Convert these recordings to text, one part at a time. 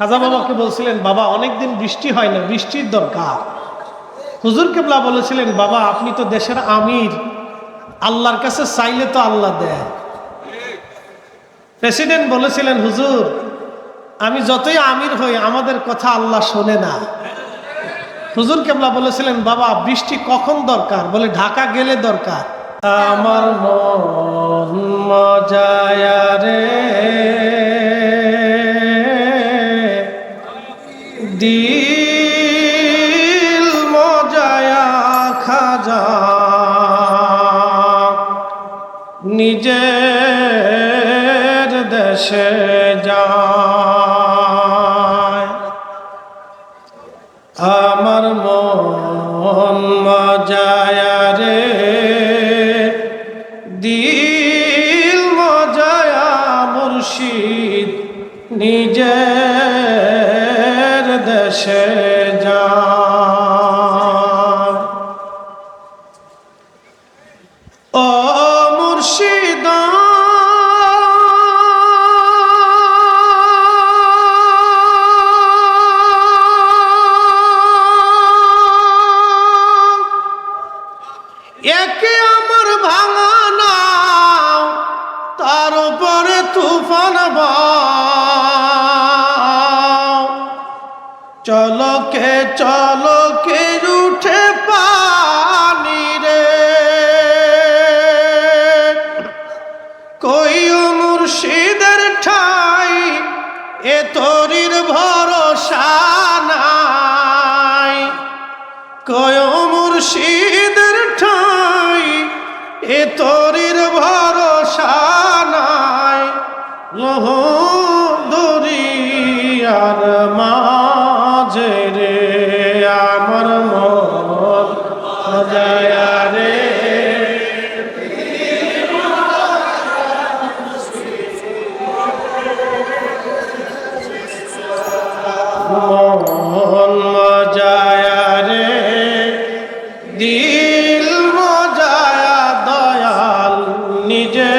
খাজা বাবাকে বলছিলেন, বাবা, অনেকদিন বৃষ্টি হয় না, বৃষ্টির দরকার। হুজুর কেবলা বলেছিলেন, বাবা, আপনি তো দেশের আমির, আল্লাহর কাছে চাইলে তো আল্লাহ দেয় প্রেসিডেন্ট বলেছিলেন, হুজুর, আমি যতই আমির হই, আমাদের কথা আল্লাহ শোনে না। হুজুর কেবলা বলেছিলেন, বাবা, বৃষ্টি কখন দরকার? বলে, ঢাকা গেলে দরকার। আমার মন মজায়া yaşa চলকে চলকে উঠে পানি রে। কই মুর্শিদের ঠাই, এ তরির ভরসা নাই। কয় মুর্শিদের ঠাই, এ তরির মজায়া রে মন মজায়া রে দিল মজায়া দয়াল নিজে।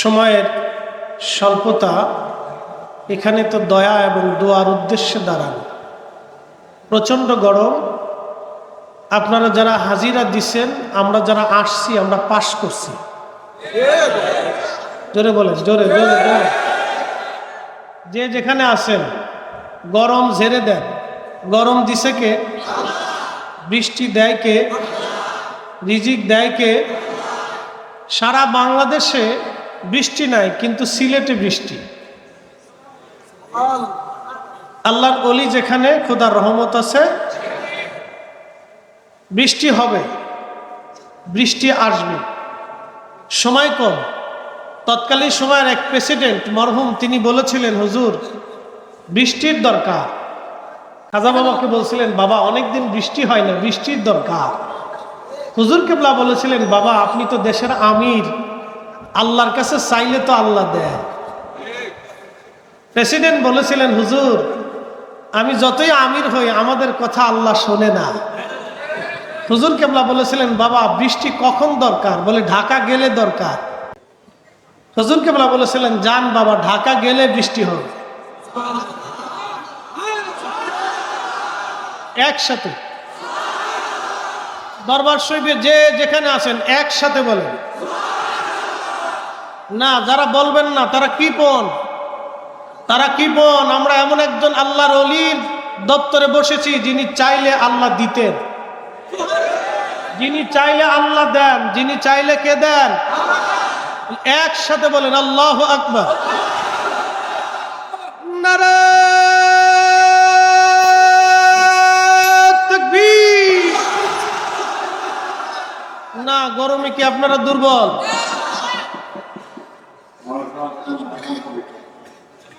সময়ের স্বল্পতা এখানে তো দয়া এবং দোয়ার উদ্দেশ্যে দাঁড়ানো। প্রচণ্ড গরম। আপনারা যারা হাজিরা দিছেন, আমরা যারা আসছি, আমরা পাশ করছি। জোরে বলেন, জোরে জোরে জোরে। যে যেখানে আসেন গরম ঝেড়ে দেন। গরম দিছে কে? বৃষ্টি দেয় কে? রিজিক দেয় কে? সারা বাংলাদেশে বৃষ্টি নাই, কিন্তু সিলেটে বৃষ্টি। আল্লাহর অলি যেখানে, খোদার রহমত আছে। বৃষ্টি হবে, বৃষ্টি আসবে। সময় কম। তৎকালীন সময়ের এক প্রেসিডেন্ট মরহুম, তিনি বলেছিলেন, হুজুর, বৃষ্টির দরকার। খাজা বাবাকে বলছিলেন, বাবা, অনেকদিন বৃষ্টি হয় না, বৃষ্টির দরকার। হুজুর কেবলা বলেছিলেন, বাবা, আপনি তো দেশের আমির। আল্লাহর কাছে চাইলে তো আল্লাহ দেয় প্রেসিডেন্ট বলেছিলেন, হুজুর, আমি যতই আমির হই, আমাদের কথা আল্লাহ শোনে না। হুজুর কেবলা বলেছিলেন, বাবা, বৃষ্টি কখন দরকার? বলে, ঢাকা গেলে দরকার। হুজুর কেবলা বলেছিলেন, যান বাবা, ঢাকা গেলে বৃষ্টি হবে। একসাথে। দরবার শরীফে যে যেখানে আছেন, একসাথে বলেন। না, যারা বলবেন না, তারা কি কৃপণ তারা কি কৃপণ আমরা এমন একজন আল্লাহর অলির দপ্তরে বসেছি, যিনি চাইলে আল্লাহ দিতেন। যিনি চাইলে আল্লাহ দেন, যিনি চাইলে কে দেন? একসাথে বলেন, আল্লাহ আকবর। না, গরমে কি আপনারা দুর্বল?